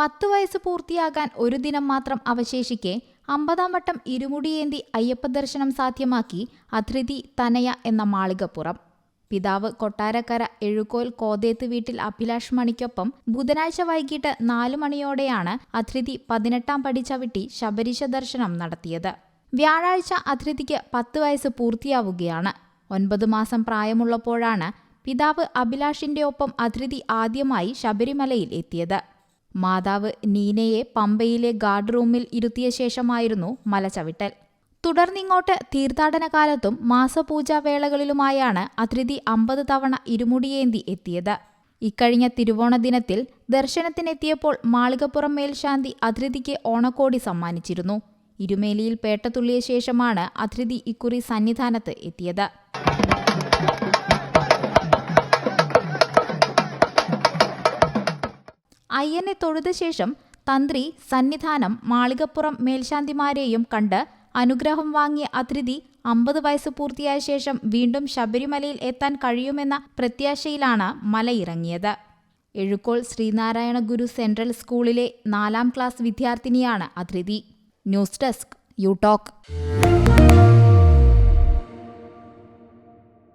പത്ത് വയസ്സ് പൂർത്തിയാകാൻ ഒരു ദിനം മാത്രം അവശേഷിക്കെ അമ്പതാം വട്ടം ഇരുമുടിയേന്തി അയ്യപ്പ ദർശനം സാധ്യമാക്കി അധൃതി തനയ എന്ന മാളികപ്പുറം. പിതാവ് കൊട്ടാരക്കര എഴുക്കോൽ കോതേത്ത് വീട്ടിൽ അഭിലാഷ് മണിക്കൊപ്പം ബുധനാഴ്ച വൈകിട്ട് നാലു മണിയോടെയാണ് അധൃതി പതിനെട്ടാം പടി ചവിട്ടി ശബരീശ ദർശനം നടത്തിയത്. വ്യാഴാഴ്ച അധൃതിക്ക് പത്ത് വയസ്സ് പൂർത്തിയാവുകയാണ്. ഒൻപത് മാസം പ്രായമുള്ളപ്പോഴാണ് പിതാവ് അഭിലാഷിന്റെ ഒപ്പം അധൃതി ആദ്യമായി ശബരിമലയിൽ എത്തിയത്. മാതാവ് നീനയെ പമ്പയിലെ ഗാർഡ് റൂമിൽ ഇരുത്തിയ ശേഷമായിരുന്നു മലചവിട്ടൽ തുടർന്നിങ്ങോട്ട് തീർത്ഥാടന കാലത്തും മാസപൂജാവേളകളിലുമായാണ് അതിഥി അമ്പത് തവണ ഇരുമുടിയേന്തി എത്തിയത്. ഇക്കഴിഞ്ഞ തിരുവോണ ദിനത്തിൽ ദർശനത്തിനെത്തിയപ്പോൾ മാളികപ്പുറം മേൽശാന്തി അതിഥിക്ക് ഓണക്കോടി സമ്മാനിച്ചിരുന്നു. ഇരുമേലിയിൽ പേട്ടതുള്ളിയ ശേഷമാണ് അതിഥി ഇക്കുറി സന്നിധാനത്ത് എത്തിയത്. അയ്യനെ തൊഴുത ശേഷം തന്ത്രി സന്നിധാനം മാളികപ്പുറം മേൽശാന്തിമാരെയും കണ്ട് അനുഗ്രഹം വാങ്ങിയ അതിഥി അമ്പത് വയസ്സ് പൂർത്തിയായ ശേഷം വീണ്ടും ശബരിമലയിൽ എത്താൻ കഴിയുമെന്ന പ്രത്യാശയിലാണ് മലയിറങ്ങിയത് എഴുക്കോൾ ശ്രീനാരായണ ഗുരു സെൻട്രൽ സ്കൂളിലെ നാലാം ക്ലാസ് വിദ്യാർത്ഥിനിയാണ് അതിഥി. News desk U